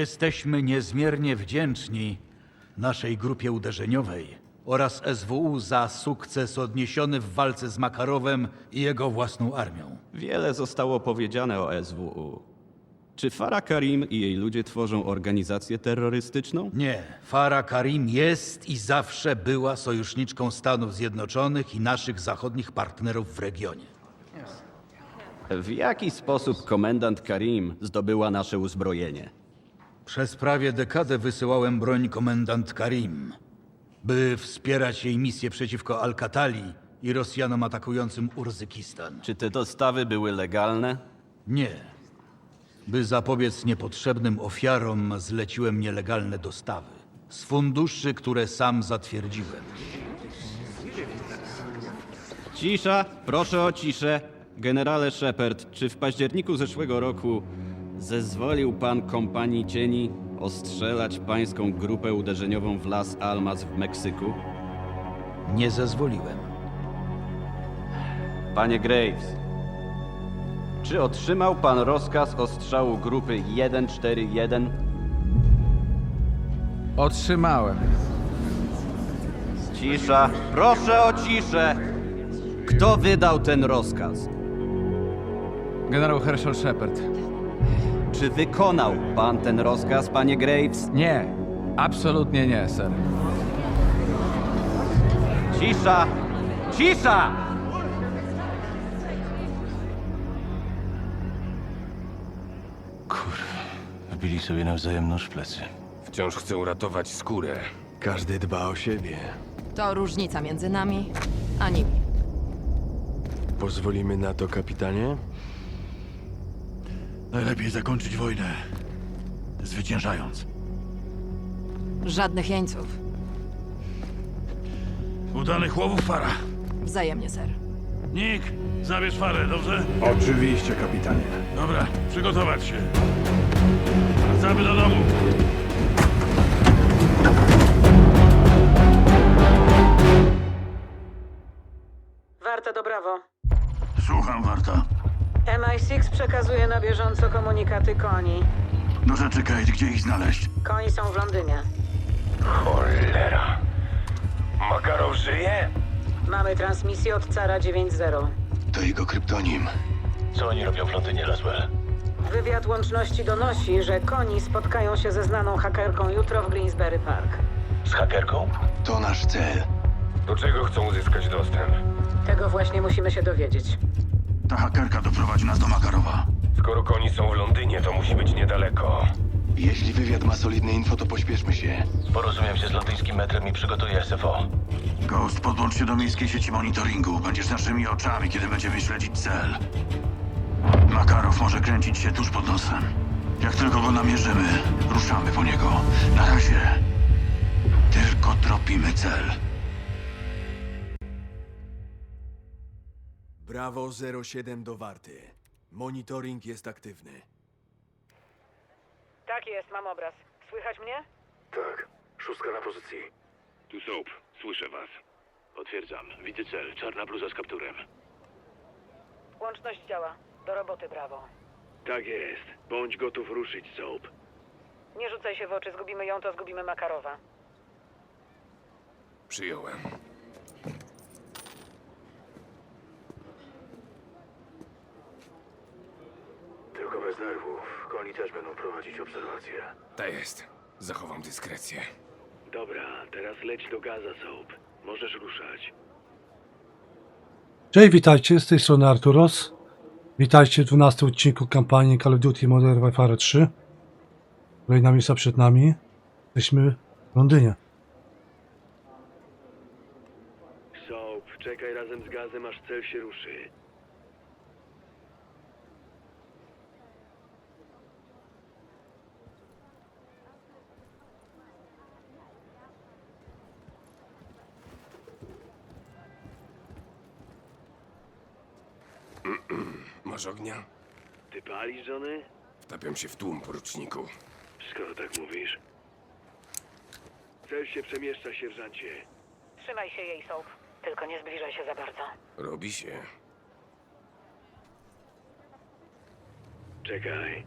Jesteśmy niezmiernie wdzięczni naszej grupie uderzeniowej oraz SWU za sukces odniesiony w walce z Makarowem i jego własną armią. Wiele zostało powiedziane o SWU. Czy Farah Karim i jej ludzie tworzą organizację terrorystyczną? Nie, Farah Karim jest i zawsze była sojuszniczką Stanów Zjednoczonych i naszych zachodnich partnerów w regionie. W jaki sposób komendant Karim zdobyła nasze uzbrojenie? Przez prawie dekadę wysyłałem broń komendant Karim, by wspierać jej misję przeciwko Al-Katali i Rosjanom atakującym Urzykistan. Czy te dostawy były legalne? Nie. By zapobiec niepotrzebnym ofiarom, zleciłem nielegalne dostawy. Z funduszy, które sam zatwierdziłem. Cisza, proszę o ciszę. Generale Shepard, czy w październiku zeszłego roku zezwolił pan kompanii cieni ostrzelać pańską grupę uderzeniową w Las Almas w Meksyku? Nie zezwoliłem. Panie Graves, czy otrzymał pan rozkaz ostrzału grupy 141? Otrzymałem. Cisza, proszę o ciszę! Kto wydał ten rozkaz? Generał Herschel Shepard. Czy wykonał pan ten rozkaz, panie Graves? Nie, absolutnie nie, ser. Cisza! Cisza! Wbili sobie nawzajem nóż w plecy. Wciąż chcę uratować skórę. Każdy dba o siebie. To różnica między nami a nimi. Pozwolimy na to, kapitanie? Najlepiej zakończyć wojnę, zwyciężając. Żadnych jeńców. Udanych łowów, Fara. Wzajemnie, ser. Nick, zabierz farę, dobrze? Oczywiście, kapitanie. Dobra, przygotować się. Wracamy do domu. MI6 przekazuje na bieżąco komunikaty koni. Do rzeczy, Kate, gdzie ich znaleźć? Koni są w Londynie. Cholera. Makarow żyje? Mamy transmisję od Cara 9.0. To jego kryptonim. Co oni robią w Londynie, Laswell? Wywiad łączności donosi, że koni spotkają się ze znaną hakerką jutro w Greensbury Park. Z hakerką? To nasz cel. Do czego chcą uzyskać dostęp? Tego właśnie musimy się dowiedzieć. Ta hakerka doprowadzi nas do Makarowa. Skoro koni są w Londynie, to musi być niedaleko. Jeśli wywiad ma solidne info, to pośpieszmy się. Porozumiem się z londyńskim metrem i przygotuję SFO. Ghost, podłącz się do miejskiej sieci monitoringu. Będziesz naszymi oczami, kiedy będziemy śledzić cel. Makarow może kręcić się tuż pod nosem. Jak tylko go namierzymy, ruszamy po niego. Na razie tylko tropimy cel. Brawo 07 do Warty. Monitoring jest aktywny. Tak jest, mam obraz. Słychać mnie? Tak, szóstka na pozycji. Tu Soap, słyszę was. Potwierdzam, widzę cel, czarna bluza z kapturem. Łączność działa. Do roboty, Brawo. Tak jest, bądź gotów ruszyć, Soap. Nie rzucaj się w oczy, zgubimy ją, to zgubimy Makarowa. Przyjąłem. Tylko bez nerwów. Koni też będą prowadzić obserwacje. Tak jest. Zachowam dyskrecję. Dobra, teraz leć do Gaza, Soap. Możesz ruszać. Cześć, witajcie, z tej strony Arturos. Witajcie w 12 odcinku kampanii Call of Duty Modern Warfare 3. Kolejna misja przed nami. Jesteśmy w Londynie. Soap, czekaj razem z gazem, aż cel się ruszy. Masz ognia? Ty palisz, żony? Wtapiam się w tłum, poruczniku. Skoro tak mówisz. Cel się przemieszcza, sierżancie. Trzymaj się jej, Soap. Tylko nie zbliżaj się za bardzo. Robi się. Czekaj.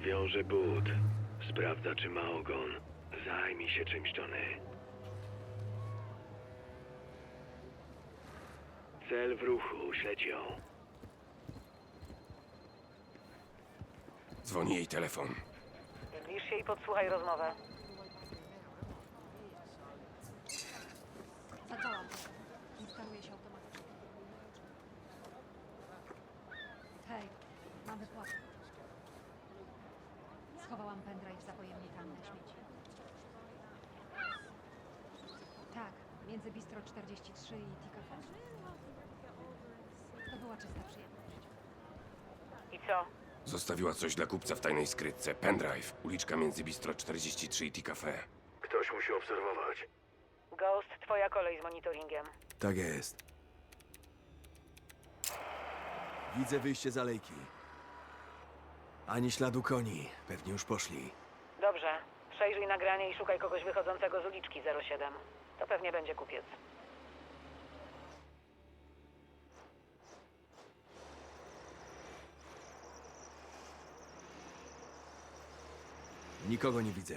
Wiążę but. sprawdza, czy ma ogon. Zajmij się czymś, Johnny. Cel w ruchu, śledź ją. Dzwoni jej telefon. Zbliż się i podsłuchaj rozmowę. Się automatycznie. Hej, mam wypłatę. Schowałam pendrive za pojemnikami na śmieci. Tak, między Bistro 43 i Tika To była czysta przyjemność. I co? Zostawiła coś dla kupca w tajnej skrytce. Pendrive. Uliczka między Bistro 43 i T-Cafe. Ktoś musi obserwować. Ghost, twoja kolej z monitoringiem. Tak jest. Widzę wyjście z alejki. Ani śladu koni. Pewnie już poszli. Dobrze. Przejrzyj nagranie i szukaj kogoś wychodzącego z uliczki 07. To pewnie będzie kupiec. Nikogo nie widzę.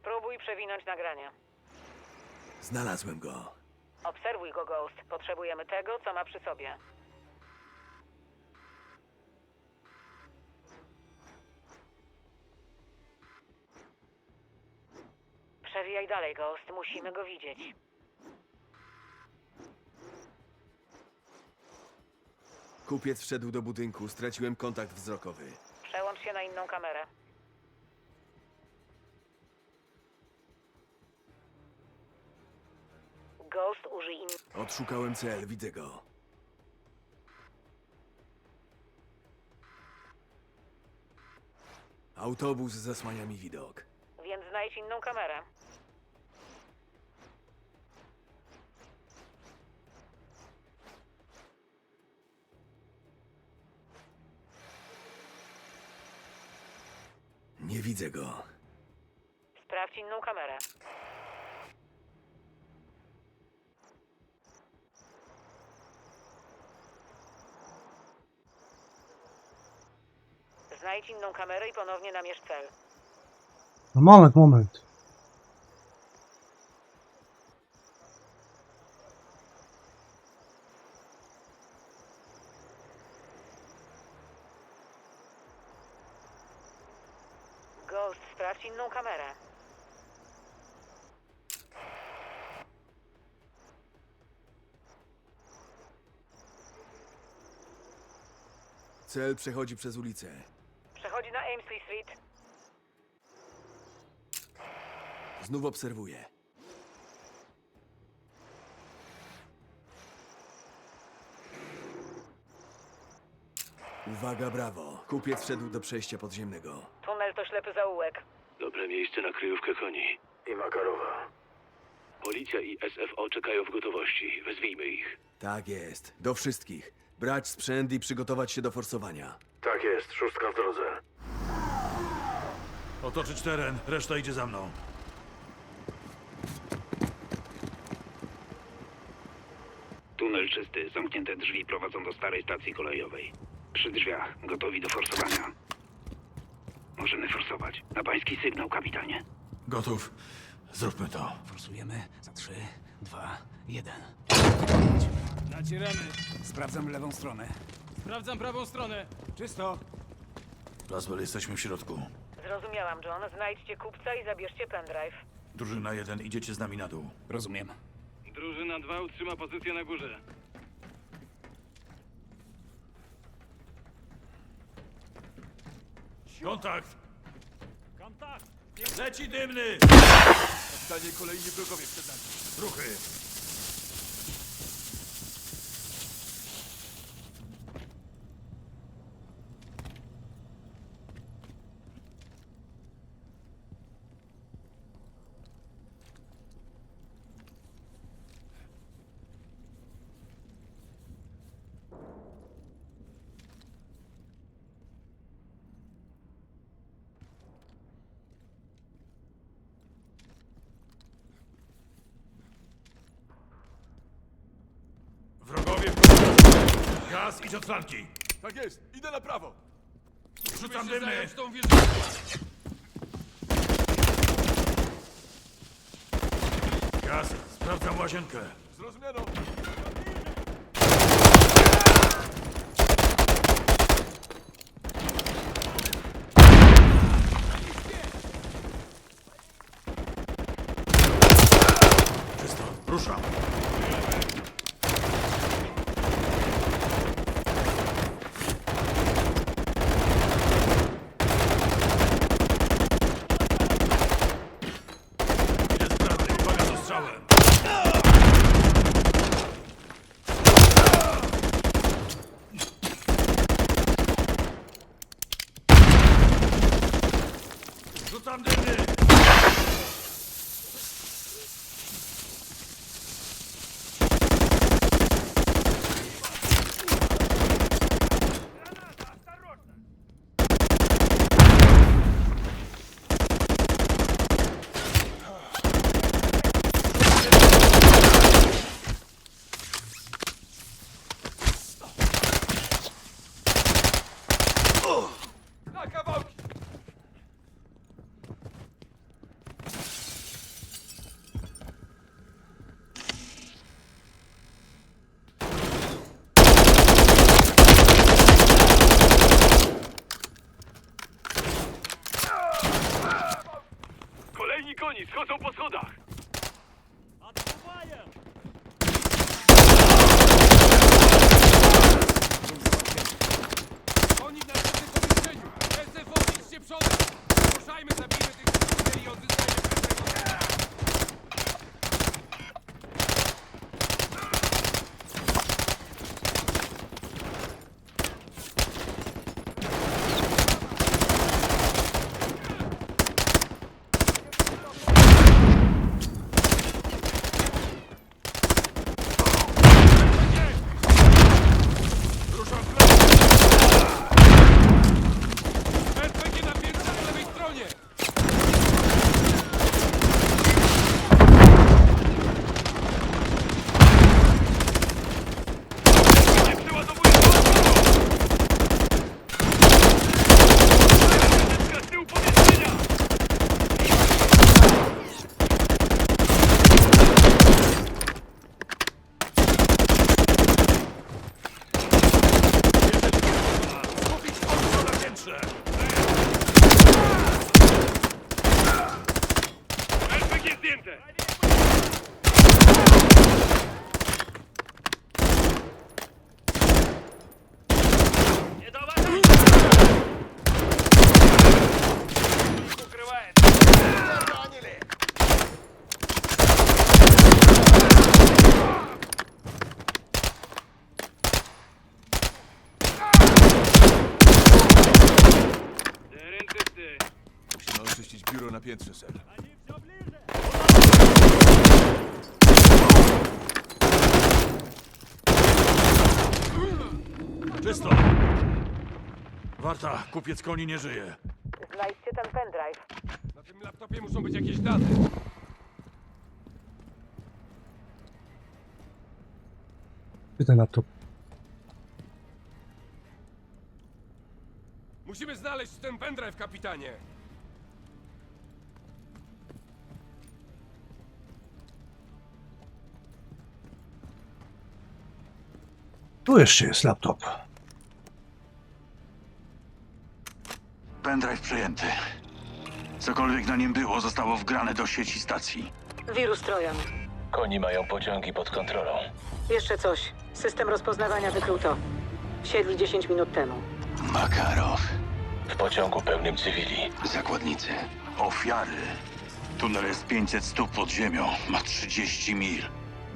Spróbuj przewinąć nagranie. Znalazłem go. Obserwuj go, Ghost. Potrzebujemy tego, co ma przy sobie. Przewijaj dalej, Ghost. Musimy go widzieć. Kupiec wszedł do budynku. Straciłem kontakt wzrokowy. Przełącz się na inną kamerę. Ghost użyj in... Odszukałem cel. Widzę go. Autobus zasłania mi widok. Więc znajdź inną kamerę. Nie widzę go. Sprawdź inną kamerę. Znajdź inną kamerę i ponownie namierz cel. No moment, moment. Ghost, sprawdź inną kamerę. Cel przechodzi przez ulicę. Amesley Street. Znów obserwuję. Uwaga, brawo. Kupiec wszedł do przejścia podziemnego. Tunel to ślepy zaułek. Dobre miejsce na kryjówkę koni. I Makarowa. Policja i SFO czekają w gotowości. Wezwijmy ich. Tak jest. Do wszystkich. Brać sprzęt i przygotować się do forsowania. Tak jest, szóstka w drodze. Otoczyć teren, reszta idzie za mną. Tunel czysty, zamknięte drzwi prowadzą do starej stacji kolejowej. Przy drzwiach, gotowi do forsowania. Możemy forsować. Na pański sygnał, kapitanie. Gotów. Zróbmy to. Forsujemy za 3, 2, 1. Nacieramy. Sprawdzam lewą stronę. Sprawdzam prawą stronę. Czysto. Laswell, jesteśmy w środku. Zrozumiałam, John. Znajdźcie kupca i zabierzcie pendrive. Drużyna 1, idziecie z nami na dół. Rozumiem. Drużyna 2 utrzyma pozycję na górze. Kontakt! Kontakt! Leci dymny! Zdanie kolejni wrogowie przed nami. Ruchy! Teraz idź od flanki. Tak jest, idę na prawo. Rzucam Musimy się Gaz, sprawdzam łazienkę. Oni piętrze, ser. Czysto! Warta, kupiec koni nie żyje. Znajdźcie ten pendrive. Na tym laptopie muszą być jakieś dane. Gdzie ten laptop? Musimy znaleźć ten pendrive, kapitanie! Tu jeszcze jest laptop. Pendrive przejęty. Cokolwiek na nim było, zostało wgrane do sieci stacji. Wirus Trojan. Koni mają pociągi pod kontrolą. Jeszcze coś. System rozpoznawania wykrył to. Wsiedli 10 minut temu. Makarow. W pociągu pełnym cywili. Zakładnicy. Ofiary. Tunel jest 500 stóp pod ziemią. Ma 30 mil.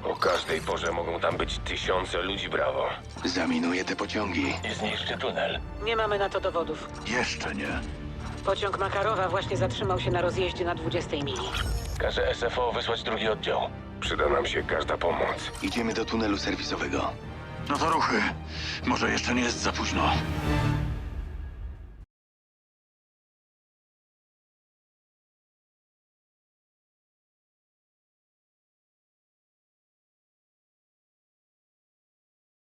O każdej porze mogą tam być tysiące ludzi, brawo. Zaminuje te pociągi. I zniszczy tunel. Nie mamy na to dowodów. Jeszcze nie. Pociąg Makarowa właśnie zatrzymał się na rozjeździe na 20 mili. Każe SFO wysłać drugi oddział. Przyda nam się każda pomoc. Idziemy do tunelu serwisowego. No to ruchy. Może jeszcze nie jest za późno.